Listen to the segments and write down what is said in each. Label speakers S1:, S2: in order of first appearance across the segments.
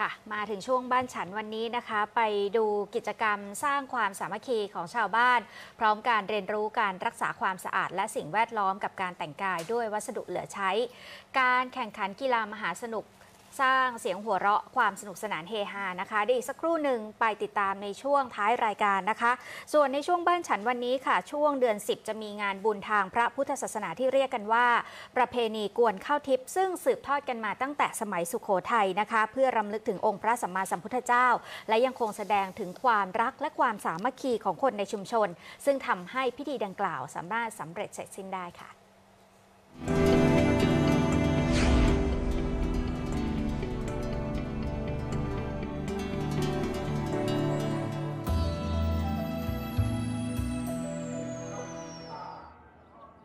S1: ค่ะ มาถึงช่วงบ้านฉันวันนี้นะคะ ไปดูกิจกรรมสร้างความสามัคคีของชาวบ้าน พร้อมการเรียนรู้การรักษาความสะอาด และสิ่งแวดล้อมกับการแต่งกายด้วยวัสดุเหลือใช้ การแข่งขันกีฬามหาสนุก สร้างเสียงหัวเราะความสนุกสนานเฮฮานะคะเดี๋ยวอีกสักครู่หนึ่งไปติดตามในช่วงท้ายรายการนะคะ ส่วนในช่วงบ้านฉันวันนี้ค่ะ ช่วงเดือน 10 จะมีงานบุญทางพระพุทธศาสนาที่เรียกกันว่า ประเพณีกวนข้าวทิพย์ซึ่งสืบทอดกันมาตั้งแต่สมัยสุโขทัยนะคะ เพื่อรำลึกถึงองค์พระสัมมาสัมพุทธเจ้า และยังคงแสดงถึงความรักและความสามัคคีของคนในชุมชน ซึ่งทำให้พิธีดังกล่าวสามารถสำเร็จเสร็จสิ้นได้ค่ะ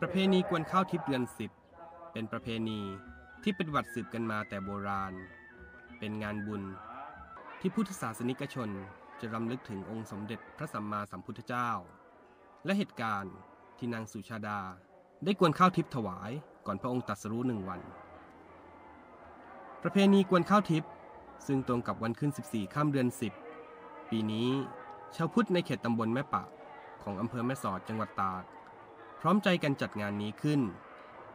S2: ประเพณีกวนข้าวทิพย์เดือนสิบเป็นประเพณีที่ปฏิบัติสืบกันมาแต่โบราณ เป็นงานบุญ ที่พุทธศาสนิกชนจะรำลึกถึงองค์สมเด็จพระสัมมาสัมพุทธเจ้า และเหตุการณ์ที่นางสุชาดาได้กวนข้าวทิพย์ถวายก่อนพระองค์ตรัสรู้หนึ่งวัน ประเพณีกวนข้าวทิพย์ซึ่งตรงกับวันขึ้น 14 ข้ามเดือน 10 ปีนี้ ชาวพุทธในเขตตำบลแม่ปะ ของอำเภอแม่สอดจังหวัดตาก ร้อมใจกันจัดงานนี้ขึ้น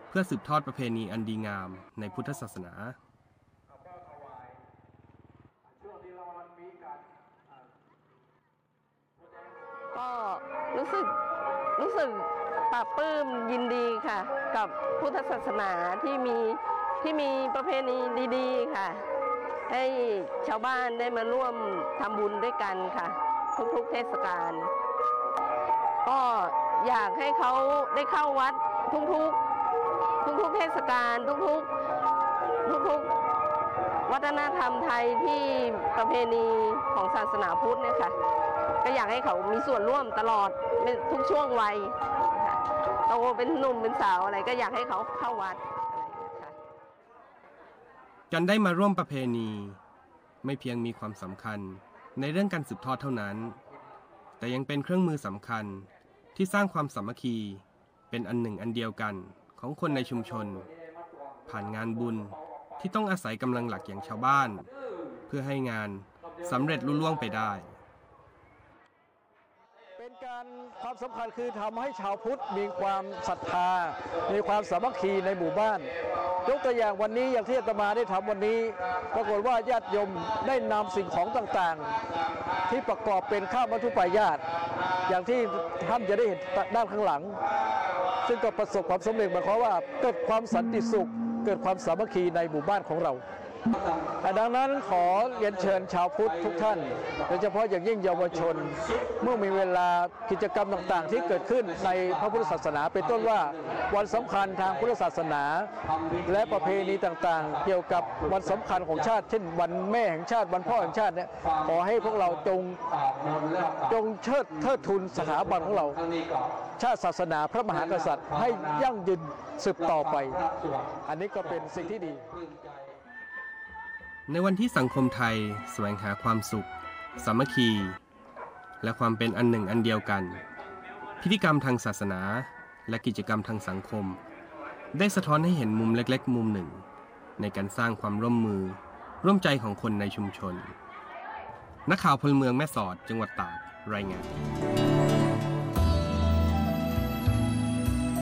S2: เพื่อสืบทอดประเพณีอันดีงามในพุทธศาสนา
S3: ก็รู้สึกรู้สึกปลาบปลื้มยินดีค่ะ กับพุทธศาสนาที่มีที่มีประเพณีดีๆค่ะ ให้ชาวบ้านได้มาร่วมทำบุญด้วยกันค่ะ ทุกๆเทศกาล ก็อยากให้เขาได้เข้าวัดทุกๆทุกๆเทศกาลทุกๆทุกๆวัฒนธรรมไทยที่ประเพณีของศาสนาพุทธเนี่ยค่ะก็อยากให้เขามีส่วนร่วมตลอดทุกช่วงวัยโตเป็นหนุ่มเป็นสาวอะไรก็อยากให้เขาเข้าวัดอะไรอย่างเงี้ยค่ะ
S2: การได้มาร่วมประเพณี ไม่เพียงมีความสำคัญในเรื่องการสืบทอดเท่านั้น แต่ยังเป็นเครื่องมือสำคัญที่สร้างความสามัคคี เป็นอันหนึ่งอันเดียวกันของคนในชุมชน ผ่านงานบุญที่ต้องอาศัยกำลังหลักอย่างชาวบ้าน เพื่อให้งานสำเร็จลุล่วงไปได้
S4: เป็นการความสำคัญคือทำให้ชาวพุทธมีความศรัทธา มีความสามัคคีในหมู่บ้าน ยกตัวอย่างวันนี้อย่างที่อาตมาได้ทำวันนี้ ปรากฏว่าญาติโยมได้นำสิ่งของต่างๆ ที่ประกอบเป็นข้าวมัทุปายาตอย่างที่ท่านจะได้เห็นด้านข้างหลัง ซึ่งก็ประสบความสำเร็จหมายความว่าเกิดความสันติสุข เกิดความสามัคคีในหมู่บ้านของเรา ดังนั้นขอเรียนเชิญชาวพุทธทุกท่าน โดยเฉพาะอย่างยิ่งเยาวชน เมื่อมีเวลากิจกรรมต่างๆ ที่เกิดขึ้นในพระพุทธศาสนา เป็นต้นว่าวันสำคัญทางพุทธศาสนา และประเพณีต่างๆ เกี่ยวกับวันสำคัญของชาติ เช่น วันแม่แห่งชาติวันพ่อแห่งชาติเนี่ยขอให้พวกเราจงจงเชิดเทิดทุนสถาบันของเรา ชาติศาสนาพระมหากษัตริย์ให้ยั่งยืนสืบต่อไป อันนี้ก็เป็นสิ่งที่ดี
S2: ในวันที่สังคมไทยแสวงหาความสุข สามัคคี และความเป็นอันหนึ่งอันเดียวกัน พิธีกรรมทางศาสนา และกิจกรรมทางสังคม ได้สะท้อนให้เห็นมุมเล็กๆ มุมหนึ่ง ในการสร้างความร่วมมือ ร่วมใจของคนในชุมชน นักข่าวพลเมืองแม่สอดจังหวัดตากรายงาน